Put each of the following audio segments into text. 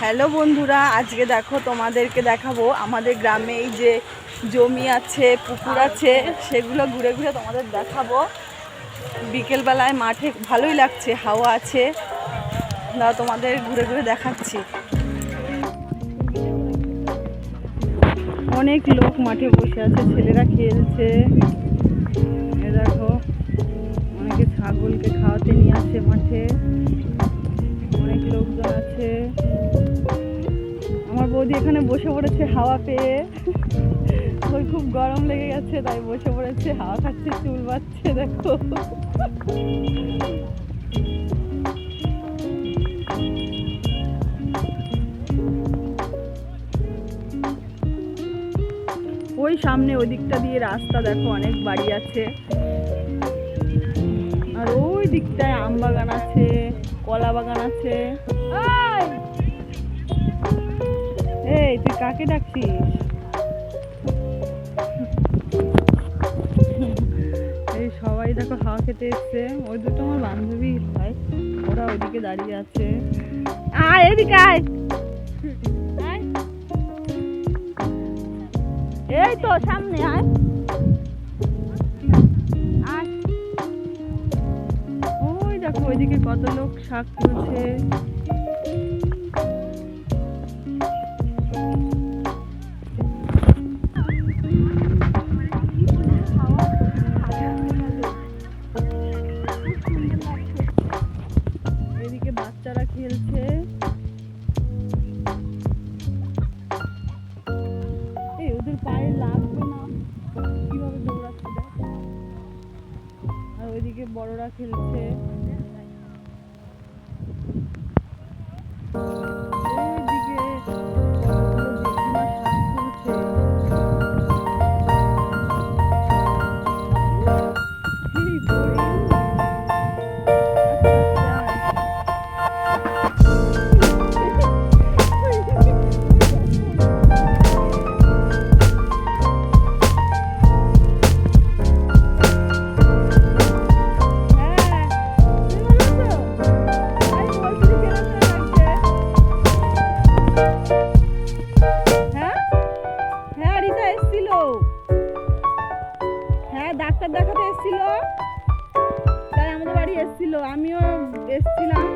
Hello বন্ধুরা, আজকে দেখো তোমাদেরকে দেখাবো আমাদের গ্রামে এই যে জমি আছে, পুকুর আছে, সেগুলো ঘুরে ঘুরে তোমাদের দেখাবো। বিকেলবেলায় মাঠে ভালোই লাগছে, হাওয়া আছে। দাও তোমাদের ঘুরে ঘুরে দেখাচ্ছি। অনেক লোক মাঠে বসে আছে, ছেলেরা খেলছে। এ দেখো, অনেকে ছাগলকে খাওয়াতে নিয়ে আসে মাঠে। অনেক লোকজন আছে। আমার বৌদি এখানে বসে পড়েছে হাওয়া পেয়ে। ওই খুব গরম লেগে গেছে, তাই বসে পড়েছে, হাওয়া খাচ্ছে, চুল বাচ্ছে, দেখো। ওই সামনে ওই দিকটা দিয়ে রাস্তা, দেখো অনেক বাড়ি আছে। আর ওই দিকটায় আম বাগান আছে। কলা বাগান আছে। এই, তুই কাকে ডাকছিস? এই সবাই দেখো হাওয়া খেতে এসছে। ওই দুটো আমার বান্ধবী হয়, ওরা ওইদিকে দাঁড়িয়ে আছে। আয়, এদিকে আয়। এই তো, সামনে আয়। দেখো ওইদিকে কত লোক শাক তুলছে। এদিকে বাচ্চারা খেলছে। এই ওদের পায়ে লাগবে না। আর ওইদিকে বড়রা খেলছে। ডাক্তার দেখাতে এসেছিল। তাই আমাদের বাড়ি এসেছিল। আমিও এসেছিলাম।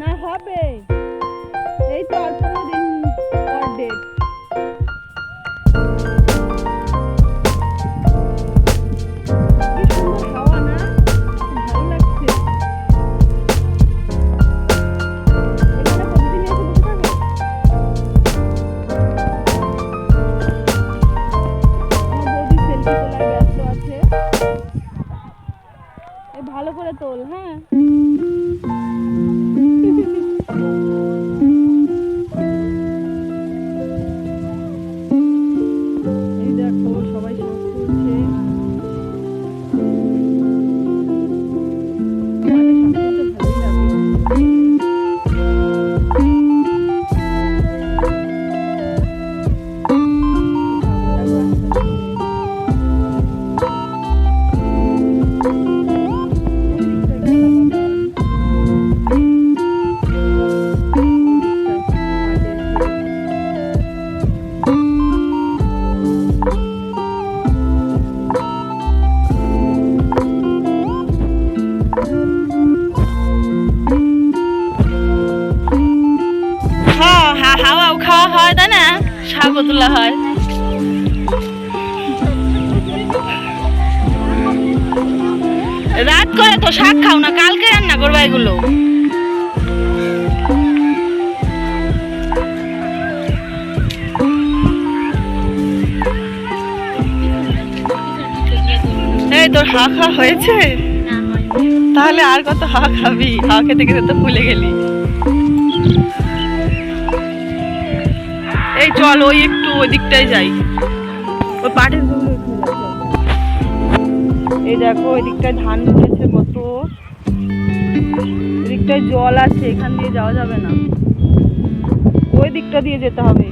না, হবে। এই তো অল্প দিন পর ডেট ভালো করে রাত করে তো শাক খাও না, কালকে রান্না করবা এগুলো। এই তোর হাওয়া খাওয়া হয়েছে? তাহলে আর কত হাওয়া খাবি? হাওয়া খেতে খেতে তো ভুলে গেলি। এই চল, ওই একটু ওই যাই। ওই পাটের এই দেখো, এদিকটায় ধান উঠেছে কত। এদিকটায় জল আছে, এখান দিয়ে যাওয়া যাবে না। ওই দিকটা দিয়ে যেতে হবে।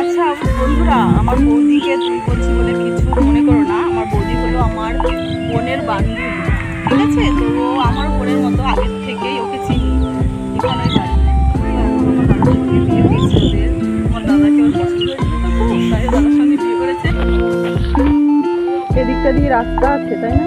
আচ্ছা বন্ধুরা, আমার বৌদিকে তুই করছি বলে কিছু মনে করো না। আমার বৌদি হলো আমার বোনের বান্ধবী, ঠিক আছে? তো আমার বোনের মতো আগের থেকেই ওকে চিনি। এখানে বাড়ি। এদিকটা দিয়ে রাস্তা আছে, তাই না?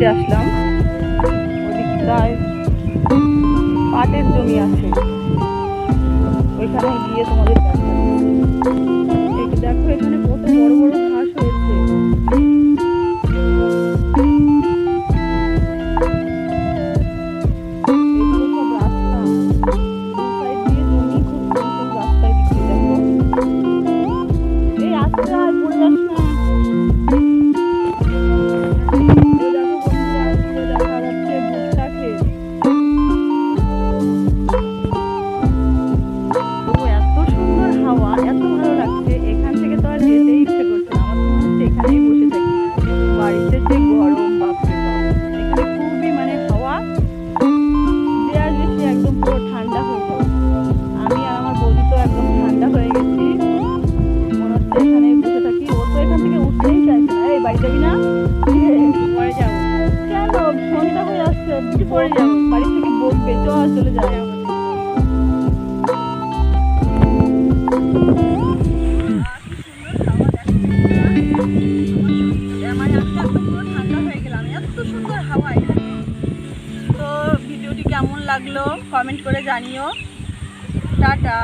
সাইডে আসলাম। ওদিকটায় পাটের জমি আছে। ওইখানে গিয়ে তোমাদের কমেন্ট করে জানিও। টাটা।